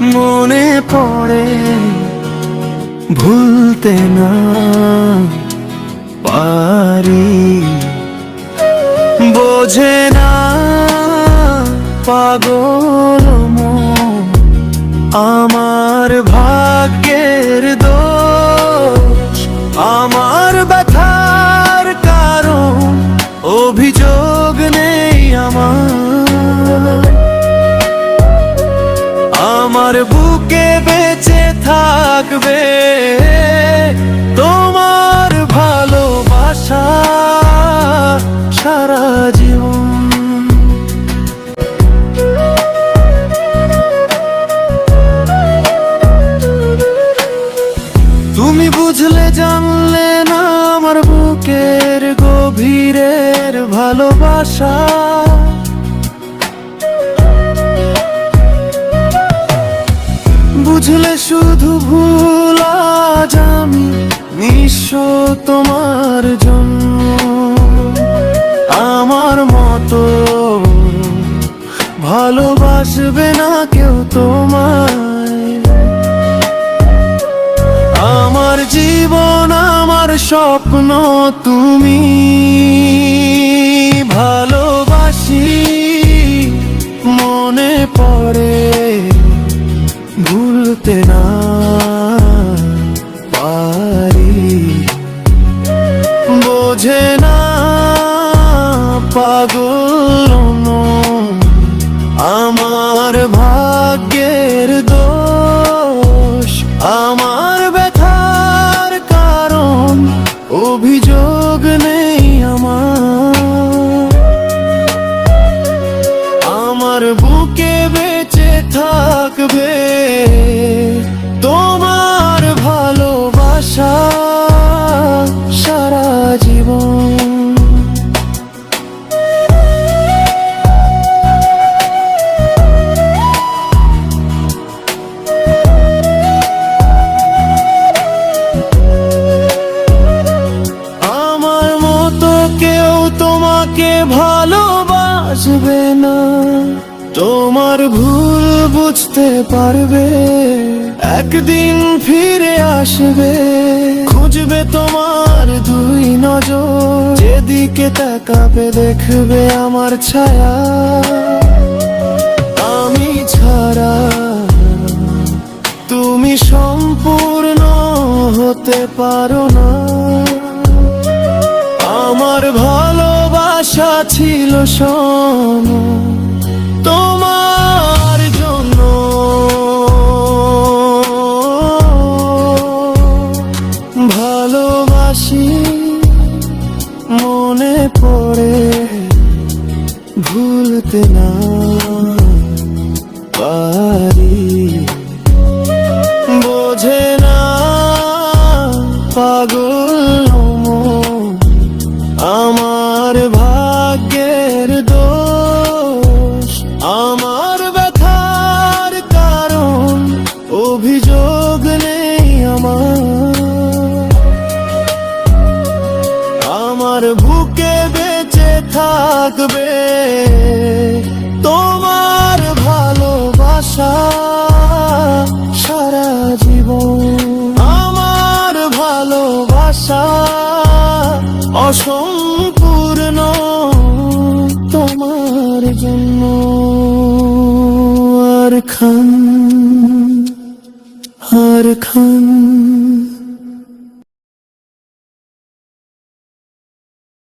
মনে পড়ে ভুলতে না পারি। বোঝে না পাগল আমার ভাগ্যের দোষ আমার বুকে বেঁচে থাকবে, তোমার ভালোবাসা সারা জীবন। তুমি বুঝলে, জানলে না আমার বুকের গভীরের ভালোবাসা। বুঝলে শুধু ভুল আজ আমি তোমার জন্য। আমার মতো ভালোবাসবে না কেউ তোমায়। আমার জীবন, আমার স্বপ্ন তুমি। আমার ভাগ্যের দোষ, আমার ব্যথার কারণ, অভিযোগ নেই আমার। আমার বুকে বেঁচে থাকবে তোমার ভালোবাসা। তোমাকে ভালোবাসবে না। তোমার ভুল বুঝতে পারবে, একদিন ফিরে আসবে। খুঁজবে তোমার দুই নজর, যেদিকে তাকাবে দেখবে আমার ছায়া। আমি ছাড়া তুমি সম্পূর্ণ হতে পারো না। আমার ভালোবাসা ছিল সম তোমার জন্য। ভালোবাসি মনে পড়ে ভুলতে না আমার বুকে বেঁচে থাকবে, তোমার ভালোবাসা সারা জীবন। আমার ভালোবাসা অসম্পূর্ণ তোমার জন্য। আর খান আর খান।